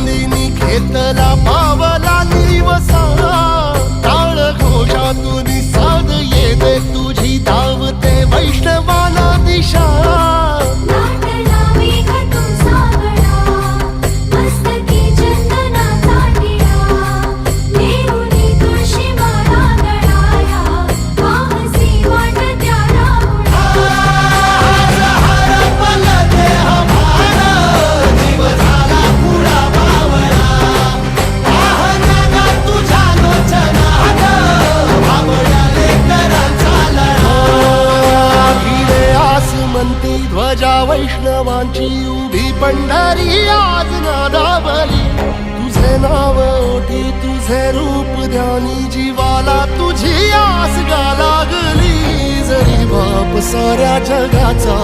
ఉంది కేతలా ध्वजा वैष्णवांची उभी पंढरी आज नादावली. तुझे नाव ओठी तुझे रूप ध्यानी जीवाला तुझी आस गा लागली. जरी बाप साऱ्या जगाचा